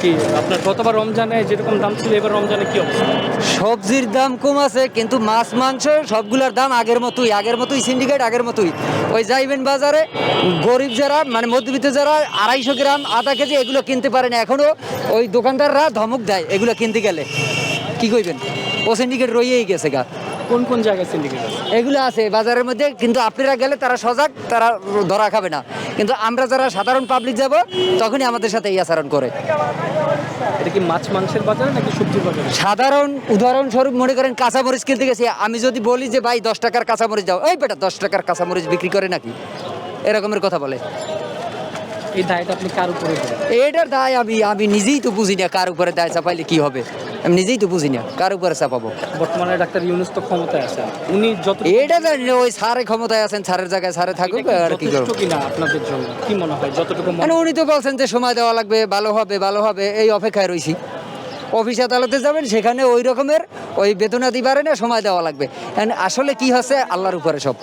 কি আপনার গতবার রমজানে যেরকম দাম ছিল, এবার রমজানে কি অবস্থা? সবজির দাম কম আছে, কিন্তু মাছ, মাংস সবগুলোর দাম আগের মতোই আগের মতোই সিন্ডিকেট আগের মতোই। ওই যাইবেন বাজারে, গরিব যারা মানে মধ্যবিত্ত যারা, আড়াইশো গ্রাম, আধা কেজি এগুলো কিনতে পারে না এখনও। ওই দোকানদাররা ধমক দেয় এগুলো কিনতে গেলে। কি কইবেন? ও সিন্ডিকেট রয়েই গেছে গা। কোন কোন জায়গায় সিন্ডিকেট আছে? এগুলো আছে বাজারের মধ্যে কিন্তু আপনারা গেলে তারা সজাগ তারা ধরা খাবে না। কিন্তু আমরা যারা সাধারণ পাবলিক যাব তখনই আমাদের সাথে এই আচরণ করে। এটা কি মাছ মাংসের বাজার নাকি সবজির বাজারে? সাধারণ উদাহরণস্বরূপ মনে করেন কাঁচামরিচ কিনতে গেছি আমি যদি বলি যে ভাই দশ টাকার কাঁচামরিচ দাও। এই বেটা দশ টাকার কাঁচামরিচ বিক্রি করে নাকি? এরকমের কথা বলে। এই দায়টা আপনি কার উপরে এটার দায় আমি আমি নিজেই তো বুঝি না কার উপরে দায় চাপাইলে কি হবে। আমি নিজেই তো বুঝি না কার উপরে চাপাবো। বর্তমানে ডাক্তার ইউনুস তো ক্ষমতায় আছেন। উনি যত এটা জানি না, ওই সারে ক্ষমতায় আছেন সারের জায়গায় সারে থাকুক আর কি করব। আপনাদের জন্য? কি মনে হয়? যতটুকু মানে উনি তো বলছেন যে সময় দেওয়া লাগবে ভালো হবে ভালো হবে এই অপেক্ষায় রয়েছি অফিস আদালতে যাবেন সেখানে ওই রকমের ওই বেতনাদি বাড়ে না সময় দেওয়া লাগবে। আসলে কি হচ্ছে? আল্লাহর উপরে সব।